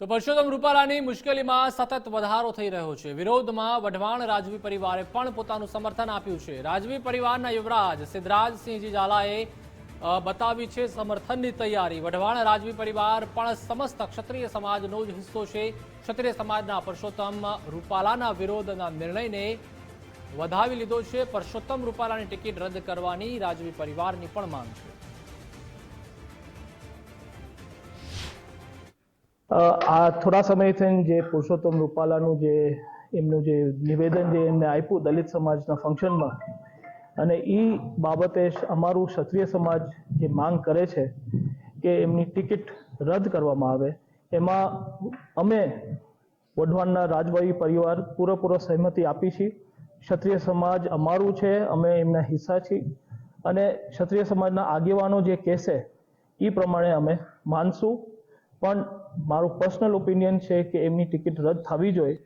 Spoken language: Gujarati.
તો પરસોત્તમ રૂપાલાની મુશ્કેલીમાં સતત વધારો થઈ રહ્યો છે. વિરોધમાં વઢવાણ રાજવી પરિવારે પણ પોતાનું સમર્થન આપ્યું છે. રાજવી પરિવારના યુવરાજ સિદ્ધરાજસિંહજી ઝાલાએ બતાવી છે સમર્થનની તૈયારી. વઢવાણ રાજવી પરિવાર પણ સમસ્ત ક્ષત્રિય સમાજનો જ હિસ્સો છે. ક્ષત્રિય સમાજના પરસોત્તમ રૂપાલાના વિરોધના નિર્ણયને વધાવી લીધો છે. પરસોત્તમ રૂપાલાની ટિકિટ રદ કરવાની રાજવી પરિવારની પણ માંગ છે. આ થોડા સમયથી જે પુરુષોત્તમ રૂપાલાનું જે એમનું જે નિવેદન જે એમને આપ્યું દલિત સમાજના ફંક્શનમાં, અને એ બાબતે અમારું ક્ષત્રિય સમાજ જે માંગ કરે છે કે એમની ટિકિટ રદ કરવામાં આવે, એમાં અમે વઢવાણના રાજભાઈ પરિવાર પૂરેપૂરો સહમતિ આપી છીએ. ક્ષત્રિય સમાજ અમારું છે, અમે એમના હિસ્સા છીએ. અને ક્ષત્રિય સમાજના આગેવાનો જે કહેશે એ પ્રમાણે અમે માનશું. પણ મારું પર્સનલ ઓપિનિયન છે કે એમની ટિકિટ રદ થવી જોઈએ.